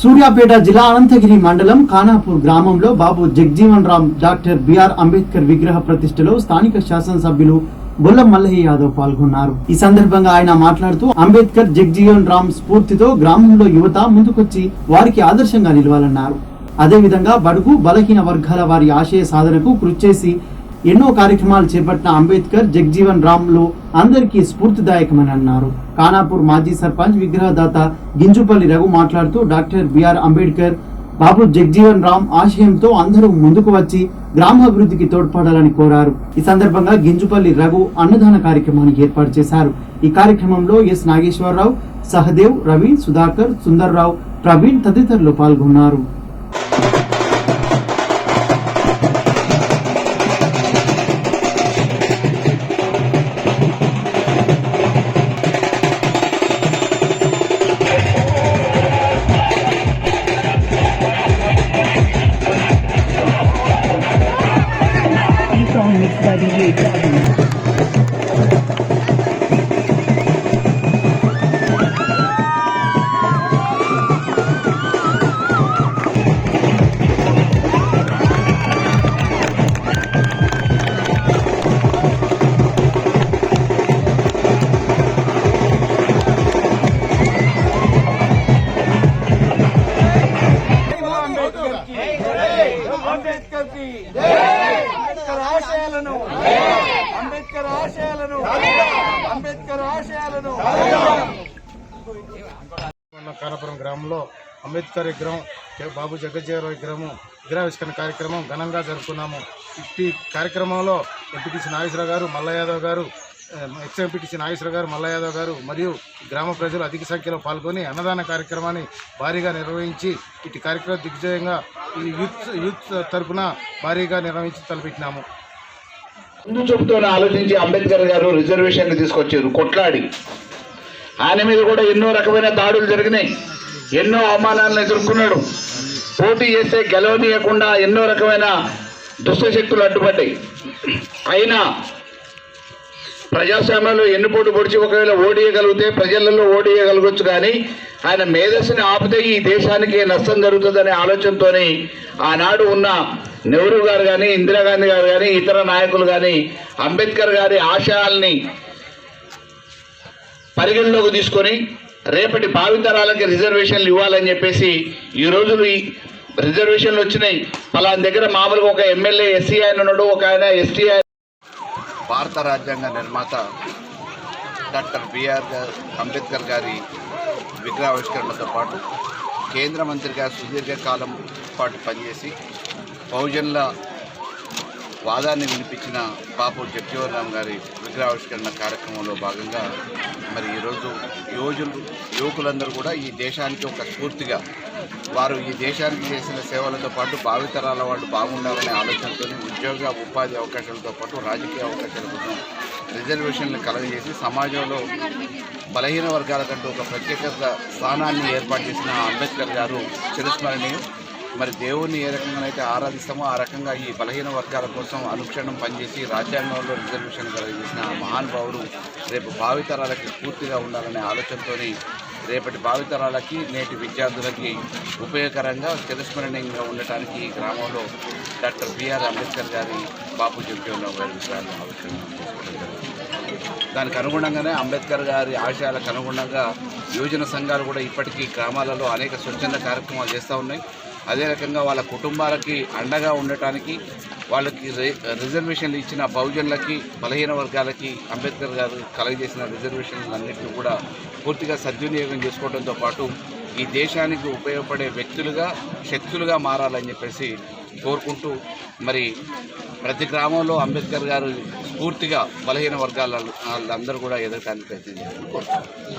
సూర్యాపేట జిల్లా అనంతగిరి మండలం ఖానాపూర్ గ్రామంలో బాబు జగ్జీవన్ రామ్ డాక్టర్ బిఆర్ అంబేద్కర్ విగ్రహ ప్రతిష్టలో స్థానిక శాసనసభ్యులు బొల్లం మల్లయ్య యాదవ్ పాల్గొన్నారు. ఈ సందర్భంగా ఆయన మాట్లాడుతూ అంబేద్కర్ జగ్జీవన్ రామ్ స్ఫూర్తితో గ్రామంలో యువత ముందుకొచ్చి వారికి ఆదర్శంగా నిలవాలన్నారు. అదేవిధంగా బడుగు బలహీన వర్గాల వారి ఆశయ సాధనకు కృషి చేసి ఎన్నో కార్యక్రమాలు చేపట్టిన అంబేద్కర్ జగ్జీవన్ రామ్లో అందరికీ స్ఫూర్తిదాయకమని అన్నారు. కానాపూర్ మాజీ సర్పంచ్ విగ్రహదాత గింజుపల్లి రఘు మాట్లాడుతూ డాక్టర్ బిఆర్ అంబేద్కర్ బాబు జగ్జీవన్ రామ్ ఆశయంతో అందరూ ముందుకు వచ్చి గ్రామాభివృద్ధికి తోడ్పడాలని కోరారు. ఈ సందర్భంగా గింజుపల్లి రఘు అన్నదాన కార్యక్రమాన్ని ఏర్పాటు చేశారు. ఈ కార్యక్రమంలో ఎస్ నాగేశ్వరరావు సహదేవ్ రవి సుధాకర్ సుందర్రావు ప్రవీణ్ తదితరులు పాల్గొన్నారు. Hey! hey. ఆశయాలను మన గ్రామంలో అంబేద్కర్ విగ్రహం బాబు జగజ్జీవరావు విగ్రహం విగ్రహావిష్కరణ కార్యక్రమం ఘనంగా జరుపుకున్నాము. ఈ కార్యక్రమంలో ఎంపీటీసీ నాగేశ్వరరావు గారు మల్లయాదవ్ గారు ఎక్స్ ఎంపీటీసీ నాగేశ్వర గారు మల్లయాదవ్ గారు మరియు గ్రామ ప్రజలు అధిక సంఖ్యలో పాల్గొని అన్నదాన కార్యక్రమాన్ని భారీగా నిర్వహించి ఇటు కార్యక్రమం దిగ్విజయంగా ఈ యూత్ యూత్ తరఫున భారీగా నిర్వహించి తలపెట్టినాము. ముందు చూపుతోనే ఆలోచించి అంబేద్కర్ గారు రిజర్వేషన్ తీసుకొచ్చారు కొట్లాడి. ఆయన మీద కూడా ఎన్నో రకమైన దాడులు జరిగినాయి. ఎన్నో అవమానాలను ఎదుర్కొన్నాడు. పోటీ చేస్తే గెలవనీయకుండా ఎన్నో రకమైన దుష్టశక్తులు అడ్డుపడ్డాయి. అయినా ప్రజాస్వామ్యంలో ఎన్నుపోటు పొడిచి ఒకవేళ ఓడియగలిగితే ప్రజలలో ఓడియగలగొచ్చు కానీ ఆయన మేధస్సుని ఆపితే ఈ దేశానికి నష్టం జరుగుతుందనే ఆలోచనతోనే ఆనాడు ఉన్న నెహ్రూ గారు కానీ ఇందిరాగాంధీ గారు కానీ ఇతర నాయకులు కానీ అంబేద్కర్ గారి ఆశయాల్ని పరిగణలోకి తీసుకొని రేపటి భావితరాలకి రిజర్వేషన్లు ఇవ్వాలని చెప్పేసి ఈ రోజులు ఈ రిజర్వేషన్లు వచ్చినాయి. పలానా దగ్గర మామూలుగా ఒక ఎమ్మెల్యే ఎస్సీ ఆయన ఉన్నాడు ఒక ఆయన ఎస్టీ భారత రాజ్యాంగ నిర్మాత డాక్టర్ బిఆర్ అంబేద్కర్ గారి విగ్రహావిష్కరణతో పాటు కేంద్ర మంత్రిగా సుదీర్ఘకాలం పాటు పనిచేసి బహుజనుల వాదాన్ని వినిపించిన బాపు జగ్జీవన్ గారి విగ్రహావిష్కరణ కార్యక్రమంలో భాగంగా మరి ఈరోజు యువజులు యువకులందరూ కూడా ఈ దేశానికి ఒక స్ఫూర్తిగా వారు ఈ దేశానికి చేసిన సేవలతో పాటు భావితరాల వాళ్ళు బాగుండాలనే ఆలోచనతో ఉద్యోగ ఉపాధి అవకాశాలతో పాటు రాజకీయ అవకాశాల కోసం రిజర్వేషన్లు కలగజేసి సమాజంలో బలహీన వర్గాల కంటూ ఒక ప్రత్యేక స్థానాన్ని ఏర్పాటు చేసిన అంబేద్కర్ గారు చిరస్మరణీయం మరి దేవుణ్ణి ఏ రకంగానైతే ఆరాధిస్తామో ఆ రకంగా ఈ బలహీన వర్గాల కోసం అనుక్షణం పనిచేసి రాజ్యాంగంలో రిజర్వేషన్ కలిగించిన ఆ మహానుభావుడు రేపు భావితరాలకి పూర్తిగా ఉండాలనే ఆలోచనతోని రేపటి భావితరాలకి నేటి విద్యార్థులకి ఉపయోగకరంగా చిరస్మరణీయంగా ఉండటానికి ఈ గ్రామంలో డాక్టర్ బిఆర్ అంబేద్కర్ గారి బాపు జగ్జీవనరావు గారి దానికి అనుగుణంగానే అంబేద్కర్ గారి ఆశయాలకు అనుగుణంగా యువజన సంఘాలు కూడా ఇప్పటికీ గ్రామాలలో అనేక స్వచ్ఛంద కార్యక్రమాలు చేస్తూ ఉన్నాయి. అదే రకంగా వాళ్ళ కుటుంబాలకి అండగా ఉండటానికి వాళ్ళకి రి- రిజర్వేషన్లు ఇచ్చిన బహుజనులకి బలహీన వర్గాలకి అంబేద్కర్ గారు కలగజేసిన రిజర్వేషన్లన్నింటినీ కూడా పూర్తిగా సద్వినియోగం చేసుకోవడంతో పాటు ఈ దేశానికి ఉపయోగపడే వ్యక్తులుగా శక్తులుగా మారాలని చెప్పేసి కోరుకుంటూ మరి ప్రతి గ్రామంలో అంబేద్కర్ గారు స్ఫూర్తిగా బలహీన వర్గాల వాళ్ళందరూ కూడా ఎదగటానికి ప్రయత్నం చేయాలని కోరుకుంటున్నాను